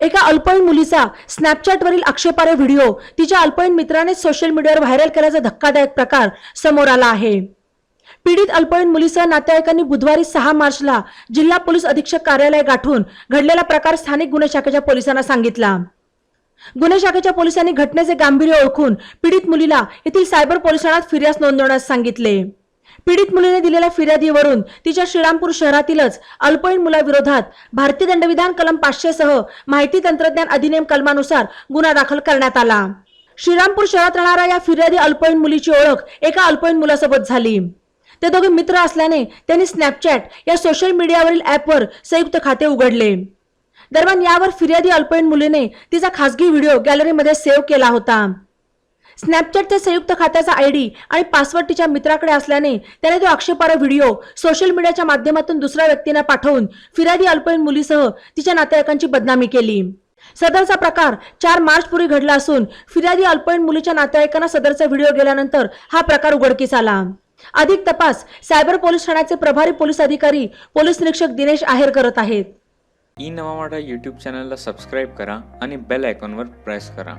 एका अल्पवयीन मुलीचा स्नॅपचॅटवरील आक्षेपार्ह व्हिडिओ तिच्या अल्पवयीन मित्राने सोशल मीडियावर व्हायरल केल्याचा धक्कादायक प्रकार समोर आला आहे. पीडित अल्पवयीन मुलीसह नातेवाईकांनी बुधवारी सहा मार्चला जिल्हा पोलीस अधीक्षक कार्यालय गाठून घडलेला प्रकार स्थानिक गुन्हे शाखेच्या पोलिसांना सांगितला. गुन्हे शाखेच्या पोलिसांनी घटनेचे गांभीर्य ओळखून पीडित मुलीला येथील सायबर पोलीस ठाण्यात फिर्याद नोंदवण्यास सांगितले. पीडित मुलीने दिलेल्या फिर्यादीवरून तिच्या श्रीरामपूर शहरातीलच अल्पवयीन मुलाविरोधात भारतीय दंडविधान कलम पाचशे सह माहिती तंत्रज्ञान अधिनियम कलमानुसार गुन्हा दाखल करण्यात आला. श्रीरामपूर शहरात राहणाऱ्या या फिर्यादी अल्पवयीन मुलीची ओळख एका अल्पवयीन मुलासोबत झाली. ते दोघे मित्र असल्याने त्यांनी स्नॅपचॅट या सोशल मीडियावरील ऍपवर संयुक्त खाते उघडले. दरम्यान यावर फिर्यादी अल्पवयीन मुलीने तिचा खासगी व्हिडिओ गॅलरीमध्ये सेव्ह केला होता. स्नॅपचॅटच्या संयुक्त खात्याचा आयडी आणि पासवर्ड तिच्या मित्राकडे असल्याने त्याने तो आक्षेपार्ह व्हिडिओ सोशल मीडियाच्या माध्यमातून दुसऱ्या व्यक्तींना पाठवून फिर्यादी अल्पवयीन मुलीसह तिच्या नातेवाईकांची बदनामी केली. सदरचा प्रकार चार मार्च पूर्वी घडला असून फिर्यादी अल्पवयीन मुलीच्या नातेवाईकांना सदरचा व्हिडिओ गेल्यानंतर हा प्रकार उघडकीस आला. अधिक तपास सायबर पोलीस ठाण्याचे प्रभारी पोलीस अधिकारी पोलीस निरीक्षक दिनेश आहेर करत आहेत. ई नवा यूट्यूब चॅनलला सबस्क्राईब करा आणि बेल आयकॉनवर प्रेस करा.